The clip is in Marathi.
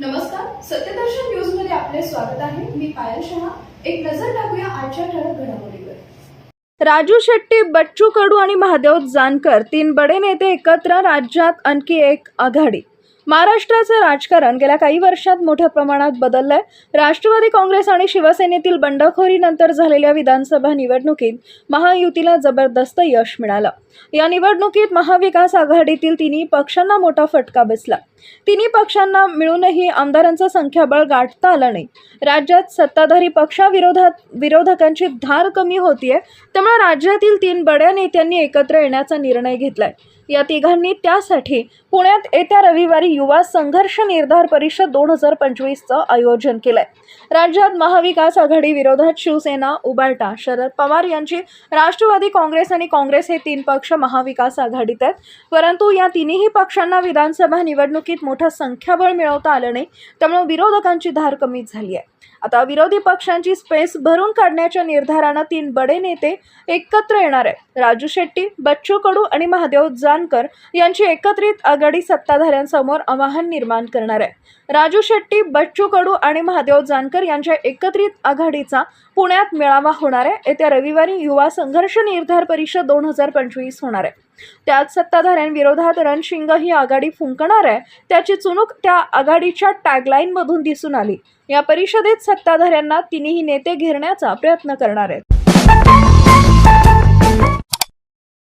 नमस्कार सत्यदर्शन न्यूजमध्ये आपले स्वागत आहे. मी पायल शहा. एक नजर टाकूया आजच्या ठळक घडामोडीवर. राजू शेट्टी बच्चू कडू आणि महादेव जानकर तीन बडे नेते एकत्र राज्यात आणखी एक आघाडी. महाराष्ट्राचं राजकारण गेल्या काही वर्षात मोठ्या प्रमाणात बदललंय. राष्ट्रवादी काँग्रेस आणि शिवसेनेतील बंडखोरीनंतर झालेल्या विधानसभा निवडणुकीत महायुतीला जबरदस्त यश मिळालं. या निवडणुकीत महाविकास आघाडीतील तिन्ही पक्षांना मोठा फटका बसला. तिन्ही पक्षांना मिळूनही आमदारांचं संख्याबळ गाठता आलं नाही. राज्यात सत्ताधारी पक्षाविरोधात विरोधकांची धार कमी होतीये त्यामुळे राज्यातील तीन बड्या नेत्यांनी एकत्र येण्याचा निर्णय घेतलाय. या तिघांनी त्यासाठी पुण्यात येत्या रविवारी युवा संघर्ष निर्धार परिषद दोन हजार पंचवीसचं आयोजन केलंय. राज्यात महाविकास आघाडी विरोधात शिवसेना उबाटा शरद पवार यांची राष्ट्रवादी काँग्रेस आणि काँग्रेस हे तीन पक्ष महाविकास आघाडीत आहेत. परंतु या तिन्ही पक्षांना विधानसभा निवडणुकीत मोठं संख्याबळ मिळवता आलं नाही त्यामुळे विरोधकांची धार कमी झाली आहे. आता विरोधी पक्षांची स्पेस भरून काढण्याच्या निर्धारानं तीन बडे नेते एकत्र येणार आहेत. राजू शेट्टी बच्चू कडू आणि महादेव जानकर यांची एकत्रित आघाडी सत्ताधाऱ्यांसमोर आव्हान निर्माण करणार आहे. राजू शेट्टी बच्चू कडू आणि महादेव जानकर यांच्या एकत्रित आघाडीचा पुण्यात मेळावा होणार आहे. येत्या रविवारी युवा संघर्ष निर्धार परिषद दोन हजार पंचवीस होणार आहे. त्यात सत्ताधाऱ्यांविरोधात रणशिंग ही आघाडी फुंकणार आहे. त्याची चुणूक त्या आघाडीच्या टॅगलाईनमधून दिसून आली. या परिषदेत सत्ताधाऱ्यांना तिन्ही नेते घेरण्याचा प्रयत्न करणार आहेत.